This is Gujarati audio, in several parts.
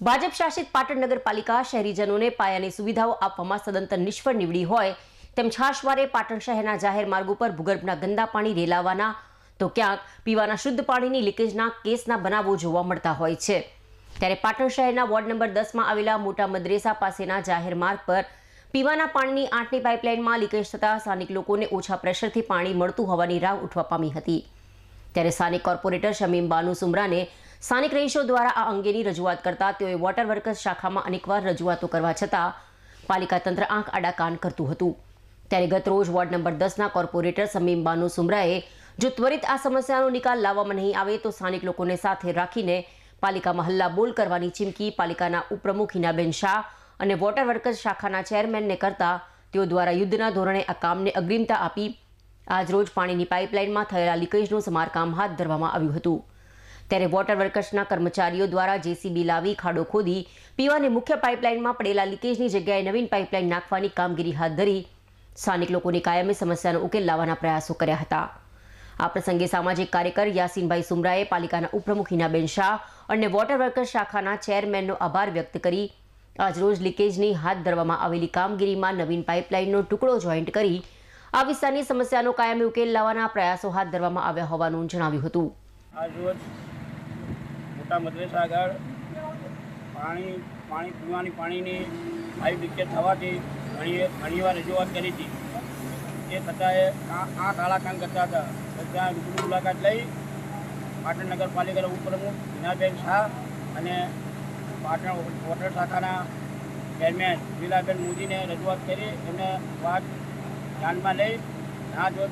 ભાજપ શાસિત પાટણ નગરપાલિકા શહેરીજનોને પાયાની સુવિધાઓ આપવામાં સદંતર નિષ્ફળ નીવડી હોય તેમ છાશવારે પાટણ શહેરના જાહેર માર્ગ ઉપર ભૂગર્ભના ગંદા પાણી રેલાવાના તો ક્યાંક પીવાના શુદ્ધ પાણીની લીકેજના કેસના બનાવો જોવા મળતા હોય છે. ત્યારે પાટણ શહેરના વોર્ડ નંબર દસમાં આવેલા મોટા મદ્રેસા પાસેના જાહેર માર્ગ પર પીવાના પાણીની આઠની પાઇપલાઇનમાં લીકેજ થતાં સ્થાનિક લોકોને ઓછા પ્રેશરથી પાણી મળતું હોવાની રાવ ઉઠવા પામી હતી. ત્યારે સ્થાનિક કોર્પોરેટર શમીમ બાનુ સુમરાને સ્થાનિક રહીશો દ્વારા આ અંગેની રજૂઆત કરતા તેઓએ વોટર વર્કર્સ શાખામાં અનેકવાર રજૂઆતો કરવા છતાં પાલિકા તંત્ર આંખ આડા કાન કરતું હતું. ત્યારે ગત રોજ વોર્ડ નંબર દસના કોર્પોરેટર સમીમ બાનુ સુમરાએ, જો ત્વરિત આ સમસ્યાનો નિકાલ લાવવામાં નહીં આવે તો સ્થાનિક લોકોને સાથે રાખીને પાલિકામાં હલ્લા બોલ કરવાની ચીમકી પાલિકાના ઉપપ્રમુખ હિનાબેન શાહ અને વોટર વર્કર્સ શાખાના ચેરમેનને કરતા તેઓ દ્વારા યુદ્ધના ધોરણે આ કામને અગ્રિમતા આપી. આજરોજ પાણીની પાઇપલાઇનમાં થયેલા લીકેજનું સમારકામ હાથ ધરવામાં આવ્યું હતું. ત્યારે વોટર વર્કર્સના કર્મચારીઓ દ્વારા જેસીબી લાવી ખાડો ખોદી પીવાની મુખ્ય પાઇપલાઇનમાં પડેલા લીકેજની જગ્યાએ નવીન પાઇપલાઇન નાખવાની કામગીરી હાથ ધરી સ્થાનિક લોકોની કાયમી સમસ્યાનો ઉકેલ લાવવાના પ્રયાસો કર્યા હતા. આ પ્રસંગે સામાજિક કાર્યકર યાસીનભાઈ સુમરાએ પાલિકાના ઉપપ્રમુખ હિનાબેન શાહ અને વોટર વર્કર્સ શાખાના ચેરમેનનો આભાર વ્યક્ત કરી આજરોજ લીકેજની હાથ ધરવામાં આવેલી કામગીરીમાં નવીન પાઇપલાઇનનો ટુકડો જોઈન્ટ કરી આ વિસ્તારની સમસ્યાનો કાયમી ઉકેલ લાવવાના પ્રયાસો હાથ ધરવામાં આવ્યા હોવાનું જણાવ્યું હતું. આજ રોજ મોટા મદ્રેસા આગળ પાણી પાણી પીવાની પાણીની પાઇપ લીકેજ થવાથી ઘણી ઘણીવાર રજૂઆત કરી હતી. એ છતાંય આ આ કાળા કામ કરતા હતા. ત્યાં રૂબરૂ મુલાકાત લઈ પાટણ નગરપાલિકાના ઉપપ્રમુખ હિનાબેન શાહ અને પાટણ વોટર શાખાના ચેરમેન લીલાબેન મોદીને રજૂઆત કરી. એમને વાત ધ્યાનમાં લઈ ના જો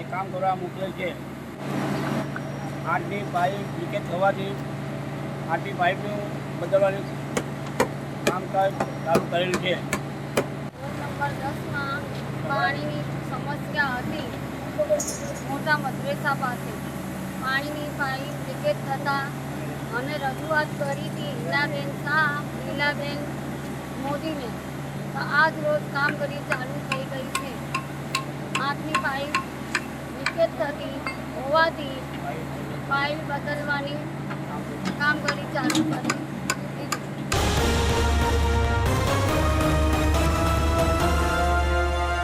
એ કામ કરવા મોકલેલ છે. આઠની પાઇપ લીકેજ થવાથી આઠની પાઇપનું બદલવાનું કામકાજ ચાલુ કરેલું છે. નંબર દસમાં પાણીની સમસ્યા હતી. મોટા મદ્રેસા પાસે પાણીની પાઇપ લીકેજ થતાં અમે રજૂઆત કરી હતી હિનાબેન શાહ લીલાબેન મોદીને. આજ રોજ કામગીરી ચાલુ થઈ ગઈ છે. આઠની પાઇપ લીકેજ થતી હોવાથી પાઇપ બદલવાની કામગીરી ચાલુ કરી.